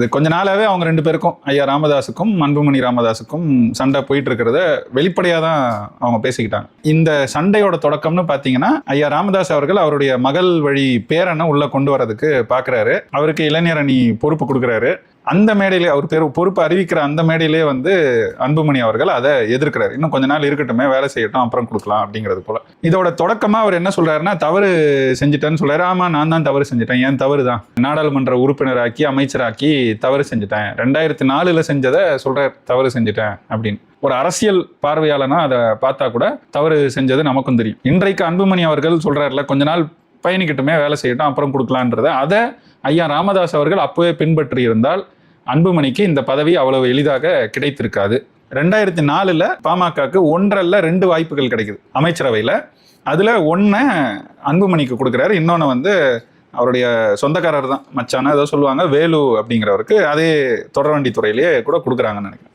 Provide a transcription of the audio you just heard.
இது கொஞ்ச நாளாகவே அவங்க ரெண்டு பேருக்கும் ஐயா ராமதாஸுக்கும் அன்புமணி ராமதாஸுக்கும் சண்டை போயிட்டு இருக்கிறத வெளிப்படையாக தான் அவங்க பேசிக்கிட்டாங்க. இந்த சண்டையோட தொடக்கம்னு பார்த்தீங்கன்னா ஐயா ராமதாஸ் அவர்கள் அவருடைய மகள் வழி பேரனை உள்ளே கொண்டு வரதுக்கு பார்க்குறாரு அவருக்கு இளைஞர் அணி பொறுப்பு கொடுக்குறாரு. அந்த மேடையிலே அவர் பேர் பொறுப்பு அறிவிக்கிற அந்த மேடையிலே வந்து அன்புமணி அவர்கள் அதை எதிர்க்கிறார். இன்னும் கொஞ்ச நாள் இருக்கட்டுமே வேலை செய்யட்டும் அப்புறம் கொடுக்கலாம் அப்படிங்கிறது போல. இதோட தொடக்கமாக அவர் என்ன சொல்றாருன்னா தவறு செஞ்சுட்டேன்னு சொல்றாரு. ஆமா நான் தான் தவறு செஞ்சுட்டேன். ஏன் தவறு தான்? நாடாளுமன்ற உறுப்பினராக்கி அமைச்சராக்கி தவறு செஞ்சுட்டேன். ரெண்டாயிரத்தி நாலுல செஞ்சதை சொல்றாரு தவறு செஞ்சுட்டேன் அப்படின்னு. ஒரு அரசியல் பார்வையாளனா அதை பார்த்தா கூட தவறு செஞ்சது நமக்கும் தெரியும். இன்றைக்கு அன்புமணி அவர்கள் சொல்றாருல கொஞ்ச நாள் பயணிக்கட்டுமே வேலை செய்யட்டும் அப்புறம் கொடுக்கலான்றத. அதை ஐயா ராமதாஸ் அவர்கள் அப்போவே பின்பற்றி இருந்தால் அன்புமணிக்கு இந்த பதவி அவ்வளவு எளிதாக கிடைத்திருக்காது. ரெண்டாயிரத்தி நாலில் பாமகக்கு ஒன்றல்ல ரெண்டு வாய்ப்புகள் கிடைக்குது அமைச்சரவையில். அதில் ஒன்று அன்புமணிக்கு கொடுக்குறாரு இன்னொன்று வந்து அவருடைய சொந்தக்காரர் தான் மச்சான ஏதோ சொல்லுவாங்க வேலு அப்படிங்கிறவருக்கு அதே தொடர்வண்டி துறையிலேயே கூட கொடுக்குறாங்கன்னு நினைக்கிறேன்.